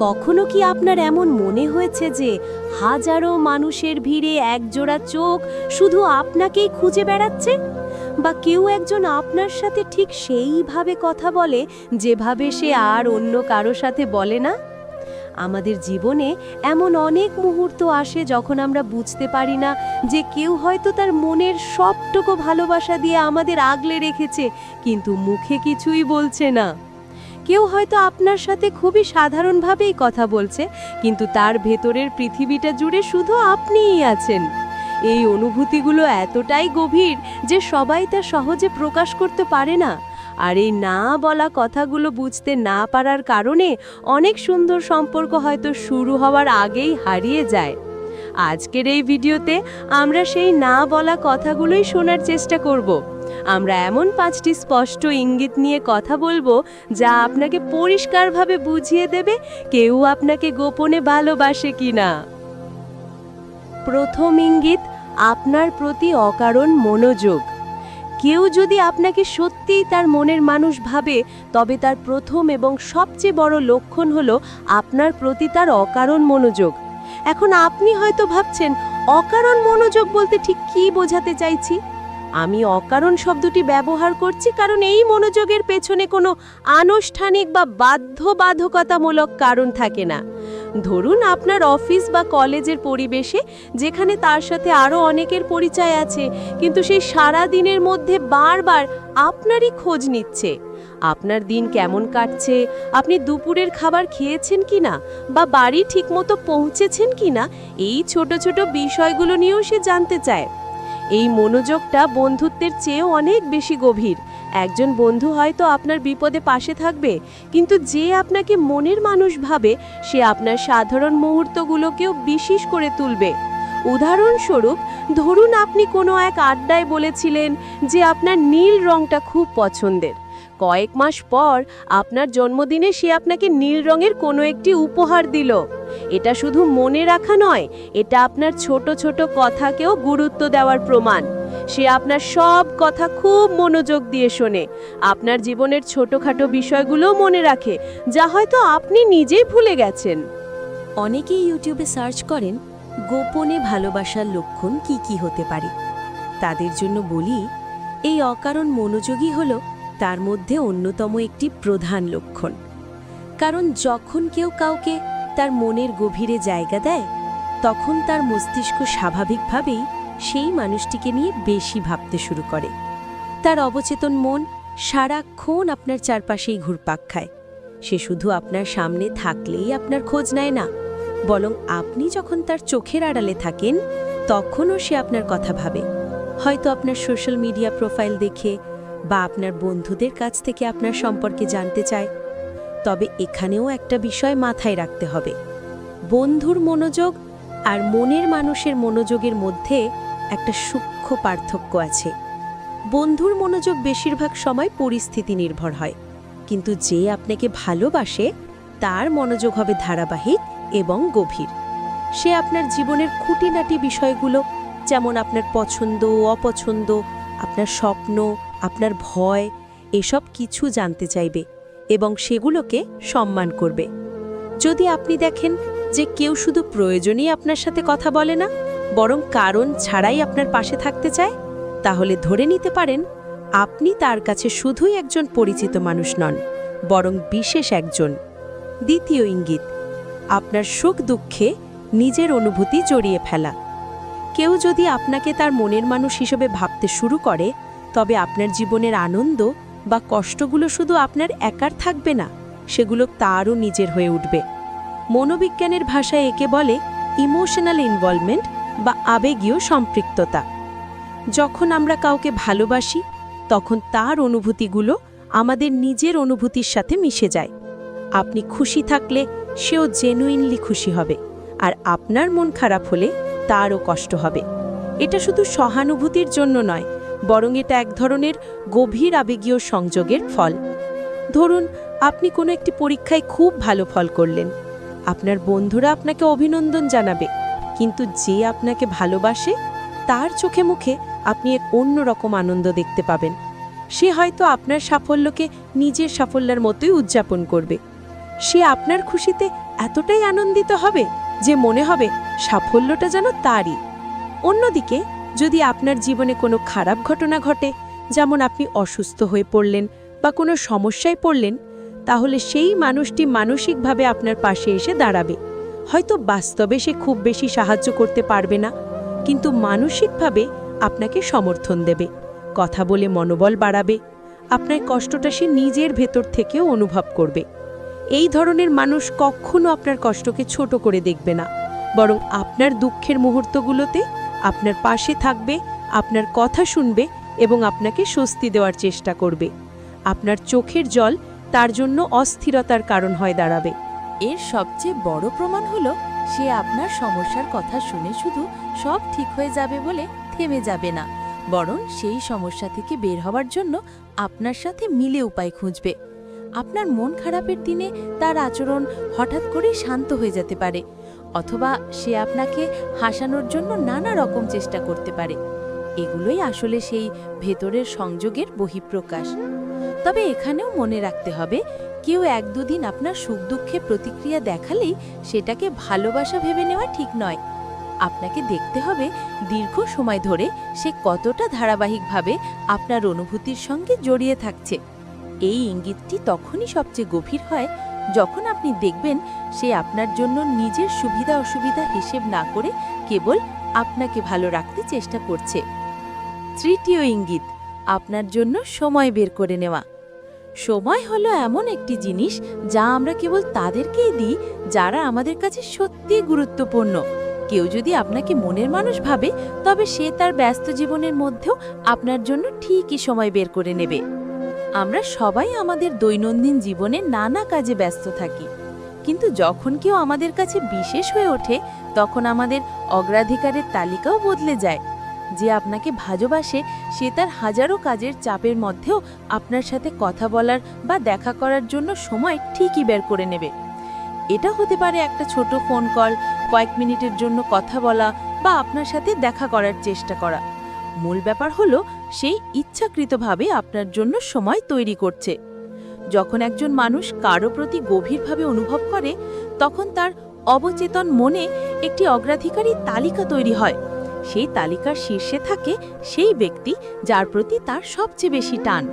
কখনো কি আপনার এমন মনে হয়েছে যে হাজারো মানুষের ভিড়ে একজোড়া চোখ শুধু আপনাকেই খুঁজে বেড়াচ্ছে? বা কেউ একজন আপনার সাথে ঠিক সেইভাবে কথা বলে যেভাবে সে আর অন্য কারও সাথে বলে না? আমাদের জীবনে এমন অনেক মুহূর্ত আসে যখন আমরা বুঝতে পারি না যে কেউ হয়তো তার মনের সবটুকু ভালোবাসা দিয়ে আমাদের আগলে রেখেছে, কিন্তু মুখে কিছুই বলছে না। কেউ হয়তো আপনার সাথে খুবই সাধারণভাবেই কথা বলছে, কিন্তু তার ভেতরের পৃথিবীটা জুড়ে শুধু আপনিই আছেন। এই অনুভূতিগুলো এতটাই গভীর যে সবাই তা সহজে প্রকাশ করতে পারে না। আর এই না বলা কথাগুলো বুঝতে না পারার কারণে অনেক সুন্দর সম্পর্ক হয়তো শুরু হওয়ার আগেই হারিয়ে যায়। আজকের এই ভিডিওতে আমরা সেই না বলা কথাগুলোই শোনার চেষ্টা করব। আমরা এমন পাঁচটি স্পষ্ট ইঙ্গিত নিয়ে কথা বলব যা আপনাকে পরিষ্কারভাবে বুঝিয়ে দেবে কেউ আপনাকে গোপনে ভালোবাসে কিনা। প্রথম ইঙ্গিত, আপনার প্রতি অকারণ মনোযোগ। কেউ যদি আপনাকে সত্যিই তার মনের মানুষ ভাবে, তবে তার প্রথম এবং সবচেয়ে বড় লক্ষণ হলো আপনার প্রতি তার অকারণ মনোযোগ। এখন আপনি হয়তো ভাবছেন, অকারণ মনোযোগ বলতে ঠিক কী বোঝাতে চাইছি? আমি অকারণ শব্দটি ব্যবহার করছি কারণ এই মনোযোগের পেছনে কোনো আনুষ্ঠানিক বা বাধ্যবাধকতামূলক কারণ থাকে না। ধরুন আপনার অফিস বা কলেজের পরিবেশে, যেখানে তার সাথে আরও অনেকের পরিচয় আছে, কিন্তু সেই সারা দিনের মধ্যে বারবার আপনারই খোঁজ নিচ্ছে। আপনার দিন কেমন কাটছে? আপনি দুপুরের খাবার খেয়েছেন কি না? বা বাড়ি ঠিকমতো পৌঁছেছেন কিনা এই ছোট ছোট বিষয়গুলো নিয়েও সে জানতে চায়। এই মনোযোগটা বন্ধুত্বের চেয়েও অনেক বেশি গভীর। একজন বন্ধু হয়তো আপনার বিপদে পাশে থাকবে, কিন্তু যে আপনাকে মনের মানুষ ভাবে, সে আপনার সাধারণ মুহূর্তগুলোকেও বিশেষ করে তুলবে। উদাহরণস্বরূপ, ধরুন আপনি কোনো এক আড্ডায় বলেছিলেন যে আপনার নীল রংটা খুব পছন্দের। কয়েক মাস পর আপনার জন্মদিনে সে আপনাকে নীল রঙের কোনো একটি উপহার দিল। এটা শুধু মনে রাখা নয়, এটা আপনার ছোট ছোট কথাকেও গুরুত্ব দেওয়ার প্রমাণ। সে আপনার সব কথা খুব মনোযোগ দিয়ে শোনে। আপনার জীবনের ছোটোখাটো বিষয়গুলোও মনে রাখে, যা হয়তো আপনি নিজেই ভুলে গেছেন। অনেকেই ইউটিউবে সার্চ করেন, গোপনে ভালোবাসার লক্ষণ কি কি হতে পারে? তাদের জন্য বলি, এই অকারণ মনোযোগী হল তার মধ্যে অন্যতম একটি প্রধান লক্ষণ। কারণ যখন কেউ কাউকে তার মনের গভীরে জায়গা দেয়, তখন তার মস্তিষ্ক স্বাভাবিকভাবেই সেই মানুষটিকে নিয়ে বেশি ভাবতে শুরু করে। তার অবচেতন মন সারাক্ষণ আপনার চারপাশেই ঘুরপাক খায়। সে শুধু আপনার সামনে থাকলেই আপনার খোঁজ নেয় না, বরং আপনি যখন তার চোখের আড়ালে থাকেন, তখনও সে আপনার কথা ভাবে। হয়তো আপনার সোশ্যাল মিডিয়া প্রোফাইল দেখে বা আপনার বন্ধুদের কাছ থেকে আপনার সম্পর্কে জানতে চায়। তবে এখানেও একটা বিষয় মাথায় রাখতে হবে। বন্ধুর মনোযোগ আর মনের মানুষের মনোযোগের মধ্যে একটা সূক্ষ্ম পার্থক্য আছে। বন্ধুর মনোযোগ বেশিরভাগ সময় পরিস্থিতি নির্ভর হয়, কিন্তু যে আপনাকে ভালোবাসে, তার মনোযোগ হবে ধারাবাহিক এবং গভীর। সে আপনার জীবনের খুঁটিনাটি বিষয়গুলো, যেমন আপনার পছন্দ, অপছন্দ, আপনার স্বপ্ন, আপনার ভয়, এসব কিছু জানতে চাইবে। এবং সেগুলোকে সম্মান করবে। যদি আপনি দেখেন যে কেউ শুধু প্রয়োজনেই আপনার সাথে কথা বলে না, বরং কারণ ছাড়াই আপনার পাশে থাকতে চায়, তাহলে ধরে নিতে পারেন, আপনি তার কাছে শুধুই একজন পরিচিত মানুষ নন, বরং বিশেষ একজন। দ্বিতীয় ইঙ্গিত, আপনার সুখ দুঃখে নিজের অনুভূতি জড়িয়ে ফেলা। কেউ যদি আপনাকে তার মনের মানুষ হিসেবে ভাবতে শুরু করে, তবে আপনার জীবনের আনন্দ বা কষ্টগুলো শুধু আপনার একার থাকবে না, সেগুলো তারও নিজের হয়ে উঠবে। মনোবিজ্ঞানের ভাষায় একে বলে ইমোশনাল ইনভলভমেন্ট বা আবেগীয় সম্পৃক্ততা। যখন আমরা কাউকে ভালোবাসি, তখন তার অনুভূতিগুলো আমাদের নিজের অনুভূতির সাথে মিশে যায়। আপনি খুশি থাকলে সেও জেনুইনলি খুশি হবে, আর আপনার মন খারাপ হলে তারও কষ্ট হবে। এটা শুধু সহানুভূতির জন্য নয় বরং এটা এক ধরনের গভীর আবেগীয় সংযোগের ফল। ধরুন, আপনি কোনো একটি পরীক্ষায় খুব ভালো ফল করলেন। আপনার বন্ধুরা আপনাকে অভিনন্দন জানাবে, কিন্তু যে আপনাকে ভালোবাসে, তার চোখে মুখে আপনি এক অন্যরকম আনন্দ দেখতে পাবেন। সে হয়তো আপনার সাফল্যকে নিজের সাফল্যের মতোই উদযাপন করবে। সে আপনার খুশিতে এতটাই আনন্দিত হবে যে মনে হবে সাফল্যটা যেন তারই। অন্যদিকে যদি আপনার জীবনে কোনো খারাপ ঘটনা ঘটে, যেমন আপনি অসুস্থ হয়ে পড়লেন বা কোনো সমস্যায় পড়লেন, তাহলে সেই মানুষটি মানসিকভাবে আপনার পাশে এসে দাঁড়াবে। হয়তো বাস্তবে সে খুব বেশি সাহায্য করতে পারবে না, কিন্তু মানসিকভাবে আপনাকে সমর্থন দেবে, কথা বলে মনোবল বাড়াবে, আপনার কষ্টটা সে নিজের ভেতর থেকেও অনুভব করবে। এই ধরনের মানুষ কখনো আপনার কষ্টকে ছোট করে দেখবে না, বরং আপনার দুঃখের মুহূর্তগুলোতে আপনার পাশে থাকবে, আপনার কথা শুনবে এবং আপনাকে স্বস্তি দেওয়ার চেষ্টা করবে। আপনার চোখের জল তার জন্য অস্থিরতার কারণ হয়ে দাঁড়াবে। এর সবচেয়ে বড় প্রমাণ হলো, সে আপনার সমস্যার কথা শুনে শুধু সব ঠিক হয়ে যাবে বলে থেমে যাবে না। বরং সেই সমস্যা থেকে বের হওয়ার জন্য আপনার সাথে মিলে উপায় খুঁজবে। আপনার মন খারাপের দিনে তার আচরণ হঠাৎ করেই শান্ত হয়ে যেতে পারে। অথবা সে আপনাকে হাসানোর জন্য নানা রকম চেষ্টা করতে পারে। এগুলোই আসলে সেই ভেতরের সংযোগের বহিঃপ্রকাশ। তবে এখানেও মনে রাখতে হবে, কেউ এক দুদিন আপনার সুখ দুঃখে প্রতিক্রিয়া দেখালেই সেটাকে ভালোবাসা ভেবে নেওয়া ঠিক নয়। আপনাকে দেখতে হবে দীর্ঘ সময় ধরে সে কতটা ধারাবাহিকভাবে আপনার অনুভূতির সঙ্গে জড়িয়ে থাকছে। এই ইঙ্গিতটি তখনই সবচেয়ে গভীর হয় যখন আপনি দেখবেন সে আপনার জন্য নিজের সুবিধা অসুবিধা হিসেব না করে কেবল আপনাকে ভালো রাখতে চেষ্টা করছে। তৃতীয় ইঙ্গিত, আপনার জন্য সময় বের করে নেওয়া। সময় হলো এমন একটি জিনিস যা আমরা কেবল তাদেরকেই দিই যারা আমাদের কাছে সত্যিই গুরুত্বপূর্ণ। কেউ যদি আপনাকে মনের মানুষ ভাবে, তবে সে তার ব্যস্ত জীবনের মধ্যেও আপনার জন্য ঠিকই সময় বের করে নেবে। আমরা সবাই আমাদের দৈনন্দিন জীবনে নানা কাজে ব্যস্ত থাকি। কিন্তু যখন কেউ আমাদের কাছে বিশেষ হয়ে ওঠে, তখন আমাদের অগ্রাধিকারের তালিকাও বদলে যায়। যে আপনাকে ভালোবাসে, সে তার হাজারো কাজের চাপের মধ্যেও আপনার সাথে কথা বলার বা দেখা করার জন্য সময় ঠিকই বের করে নেবে। এটা হতে পারে একটা ছোট ফোন কল কয়েক মিনিটের জন্য কথা বলা বা আপনার সাথে দেখা করার চেষ্টা করা। মূল ব্যাপার হলো সেই ইচ্ছাকৃতভাবে আপনার জন্য সময় তৈরি করছে। যখন একজন মানুষ কারও প্রতি গভীরভাবে অনুভব করে, তখন তার অবচেতন মনে একটি অগ্রাধিকারী তালিকা তৈরি হয়। সেই তালিকার শীর্ষে থাকে সেই ব্যক্তি যার প্রতি তার সবচেয়ে বেশি টান।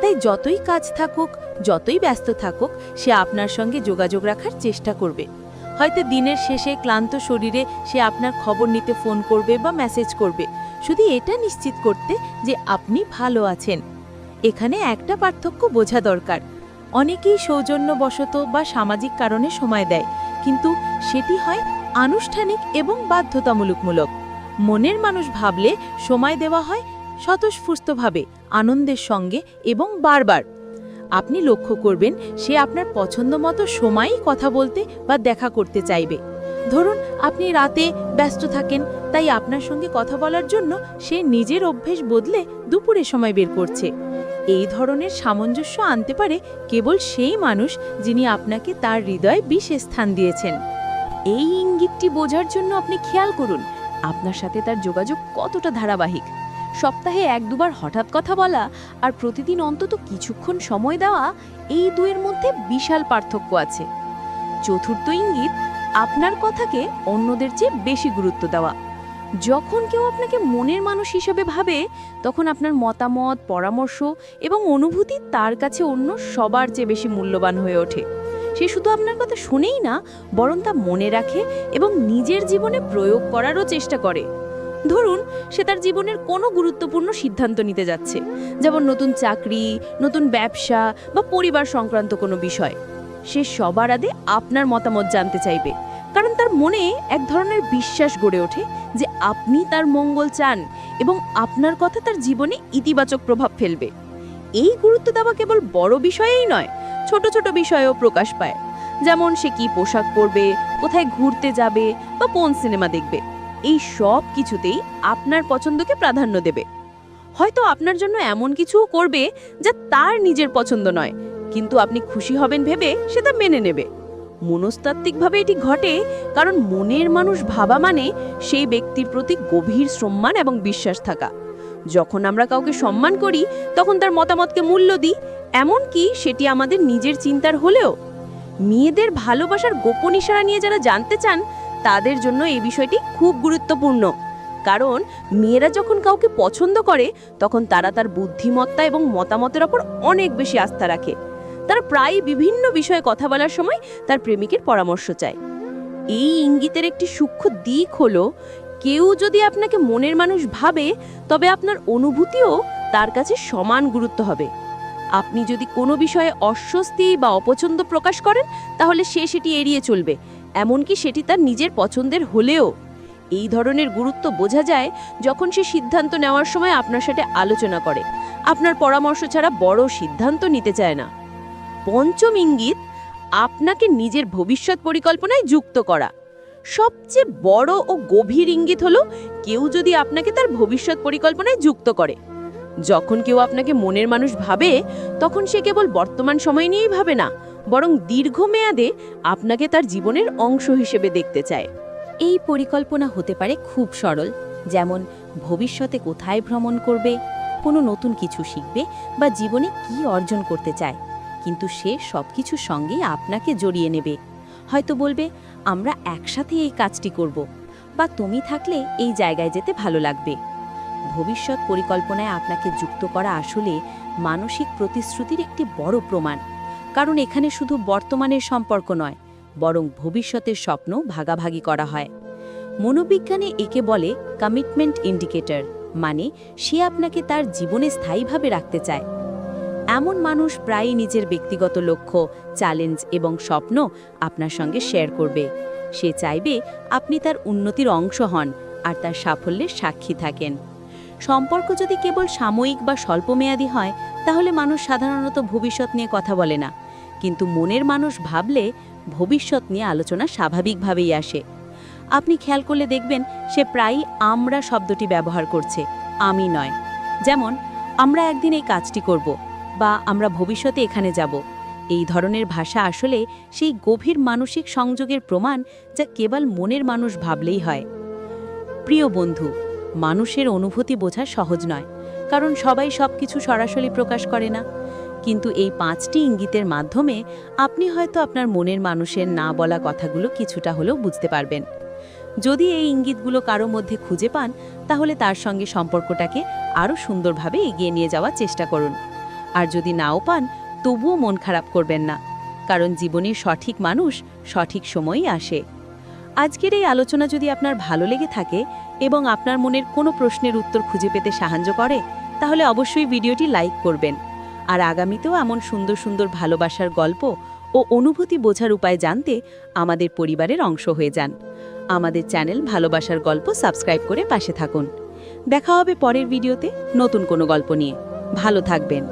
তাই যতই কাজ থাকুক, যতই ব্যস্ত থাকুক, সে আপনার সঙ্গে যোগাযোগ রাখার চেষ্টা করবে। হয়তো দিনের শেষে ক্লান্ত শরীরে সে আপনার খবর নিতে ফোন করবে বা মেসেজ করবে। শুধু এটা নিশ্চিত করতে যে আপনি ভালো আছেন। এখানে একটা পার্থক্য বোঝা দরকার। অনেকেই সৌজন্যবশত বা সামাজিক কারণে সময় দেয়, কিন্তু সেটি হয় আনুষ্ঠানিক এবং বাধ্যতামূলকমূলক। মনের মানুষ ভাবলে সময় দেওয়া হয় স্বতঃস্ফূর্তভাবে, আনন্দের সঙ্গে এবং বারবার। আপনি লক্ষ্য করবেন সে আপনার পছন্দ মতো সময়ই কথা বলতে বা দেখা করতে চাইবে। ধরুন, আপনি রাতে ব্যস্ত থাকেন, তাই আপনার সঙ্গে কথা বলার জন্য সে নিজের অভ্যেস বদলে দুপুরে সময় বের করছে। এই ধরনের সামঞ্জস্য আনতে পারে কেবল সেই মানুষ যিনি আপনাকে তার হৃদয়ে বিশেষ স্থান দিয়েছেন। এই ইঙ্গিতটি বোঝার জন্য আপনি খেয়াল করুন, আপনার সাথে তার যোগাযোগ কতটা ধারাবাহিক। সপ্তাহে এক দুবার হঠাৎ কথা বলা আর প্রতিদিন অন্তত কিছুক্ষণ সময় দেওয়া, এই দুয়ের মধ্যে বিশাল পার্থক্য আছে। চতুর্থ ইঙ্গিত আপনার কথাকে অন্যদের চেয়ে বেশি গুরুত্ব দেওয়া। যখন কেউ আপনাকে মনের মানুষ হিসেবে ভাবে, তখন আপনার মতামত, পরামর্শ এবং অনুভূতি তার কাছে অন্য সবার চেয়ে বেশি মূল্যবান হয়ে ওঠে। সে শুধু আপনার কথা শুনেই না, বরং তা মনে রাখে এবং নিজের জীবনে প্রয়োগ করারও চেষ্টা করে। ধরুন, সে তার জীবনের কোনো গুরুত্বপূর্ণ সিদ্ধান্ত নিতে যাচ্ছে, যেমন নতুন চাকরি, নতুন ব্যবসা বা পরিবার সংক্রান্ত কোনো বিষয়। সে সবার আগে আপনার মতামত জানতে চাইবে। কারণ তার মনে এক ধরনের বিশ্বাস গড়ে ওঠে যে আপনি তার মঙ্গল চান এবং আপনার কথা তার জীবনে ইতিবাচক প্রভাব ফেলবে। এই গুরুত্ব দেওয়া কেবল বড় বিষয়েই নয়, ছোট ছোট বিষয়েও প্রকাশ পায়। যেমন সে কি পোশাক পরবে, কোথায় ঘুরতে যাবে বা কোন সিনেমা দেখবে, এই সব কিছুতেই আপনার পছন্দকে প্রাধান্য দেবে। হয়তো আপনার জন্য এমন কিছুও করবে যা তার নিজের পছন্দ নয় কিন্তু আপনি খুশি হবেন ভেবে সেটা মেনে নেবে। মনস্তাত্ত্বিকভাবে এটি ঘটে কারণ মনের মানুষ ভাবা মানে সেই ব্যক্তির প্রতি গভীর সম্মান এবং বিশ্বাস থাকা। যখন আমরা কাউকে সম্মান করি, তখন তার মতামতকে মূল্য দিই, এমনকি সেটি আমাদের নিজের চিন্তার হলেও। মেয়েদের ভালোবাসার গোপন ইশারা নিয়ে যারা জানতে চান, তাদের জন্য এই বিষয়টি খুব গুরুত্বপূর্ণ। কারণ মেয়েরা যখন কাউকে পছন্দ করে, তখন তারা তার বুদ্ধিমত্তা এবং মতামতের ওপর অনেক বেশি আস্থা রাখে। তারা প্রায় বিভিন্ন বিষয়ে কথা বলার সময় তার প্রেমিকের পরামর্শ চায়। এই ইঙ্গিতের একটি সূক্ষ্ম দিক হলো, কেউ যদি আপনাকে মনের মানুষ ভাবে, তবে আপনার অনুভূতিও তার কাছে সমান গুরুত্ব হবে। আপনি যদি কোনো বিষয়ে অস্বস্তি বা অপছন্দ প্রকাশ করেন, তাহলে সে সেটি এড়িয়ে চলবে, এমনকি সেটি তার নিজের পছন্দের হলেও। এই ধরনের গুরুত্ব বোঝা যায় যখন সে সিদ্ধান্ত নেওয়ার সময় আপনার সাথে আলোচনা করে। আপনার পরামর্শ ছাড়া বড় সিদ্ধান্ত নিতে চায় না। পঞ্চম ইঙ্গিত, আপনাকে নিজের ভবিষ্যৎ পরিকল্পনায় যুক্ত করা। সবচেয়ে বড় ও গভীর ইঙ্গিত হলো, কেউ যদি আপনাকে তার ভবিষ্যৎ পরিকল্পনায় যুক্ত করে। যখন কেউ আপনাকে মনের মানুষ ভাবে, তখন সে কেবল বর্তমান সময় নিয়েই ভাবে না, বরং দীর্ঘমেয়াদে আপনাকে তার জীবনের অংশ হিসেবে দেখতে চায়। এই পরিকল্পনা হতে পারে খুব সরল, যেমন ভবিষ্যতে কোথায় ভ্রমণ করবে, কোনো নতুন কিছু শিখবে বা জীবনে কি অর্জন করতে চায়। কিন্তু সে সব কিছুর সঙ্গেই আপনাকে জড়িয়ে নেবে। হয়তো বলবে, আমরা একসাথে এই কাজটি করব বা তুমি থাকলে এই জায়গায় যেতে ভালো লাগবে। ভবিষ্যৎ পরিকল্পনায় আপনাকে যুক্ত করা আসলে মানসিক প্রতিশ্রুতির একটি বড় প্রমাণ। কারণ এখানে শুধু বর্তমানের সম্পর্ক নয়, বরং ভবিষ্যতের স্বপ্ন ভাগাভাগি করা হয়। মনোবিজ্ঞানে একে বলে কমিটমেন্ট ইন্ডিকেটর মানে সে আপনাকে তার জীবনে স্থায়ীভাবে রাখতে চায়। এমন মানুষ প্রায়ই নিজের ব্যক্তিগত লক্ষ্য চ্যালেঞ্জ এবং স্বপ্ন আপনার সঙ্গে শেয়ার করবে। সে চাইবে আপনি তার উন্নতির অংশ হন আর তার সাফল্যের সাক্ষী থাকেন। সম্পর্ক যদি কেবল সাময়িক বা স্বল্পমেয়াদী হয়, তাহলে মানুষ সাধারণত ভবিষ্যৎ নিয়ে কথা বলে না। কিন্তু মনের মানুষ ভাবলে ভবিষ্যৎ নিয়ে আলোচনা স্বাভাবিকভাবেই আসে। আপনি খেয়াল করলে দেখবেন সে প্রায়ই আমরা শব্দটি ব্যবহার করছে, আমি নয়। যেমন, আমরা একদিন এই কাজটি করব। বা আমরা ভবিষ্যতে এখানে যাব। এই ধরনের ভাষা আসলে সেই গভীর মানসিক সংযোগের প্রমাণ যা কেবল মনের মানুষ ভাবলেই হয়। প্রিয় বন্ধু, মানুষের অনুভূতি বোঝা সহজ নয়, কারণ সবাই সব কিছু সরাসরি প্রকাশ করে না। কিন্তু এই পাঁচটি ইঙ্গিতের মাধ্যমে আপনি হয়তো আপনার মনের মানুষের না বলা কথাগুলো কিছুটা হলেও বুঝতে পারবেন। যদি এই ইঙ্গিতগুলো কারও মধ্যে খুঁজে পান, তাহলে তার সঙ্গে সম্পর্কটাকে আরও সুন্দরভাবে এগিয়ে নিয়ে যাওয়ার চেষ্টা করুন। আর যদি নাও পান, তবুও মন খারাপ করবেন না, কারণ জীবনের সঠিক মানুষ সঠিক সময়ই আসে। আজকের এই আলোচনা যদি আপনার ভালো লেগে থাকে এবং আপনার মনের কোনো প্রশ্নের উত্তর খুঁজে পেতে সাহায্য করে, তাহলে অবশ্যই ভিডিওটি লাইক করবেন। আর আগামীতেও এমন সুন্দর সুন্দর ভালোবাসার গল্প ও অনুভূতি বোঝার উপায় জানতে আমাদের পরিবারের অংশ হয়ে যান। আমাদের চ্যানেল ভালোবাসার গল্প সাবস্ক্রাইব করে পাশে থাকুন। দেখা হবে পরের ভিডিওতে নতুন কোনো গল্প নিয়ে। ভালো থাকবেন।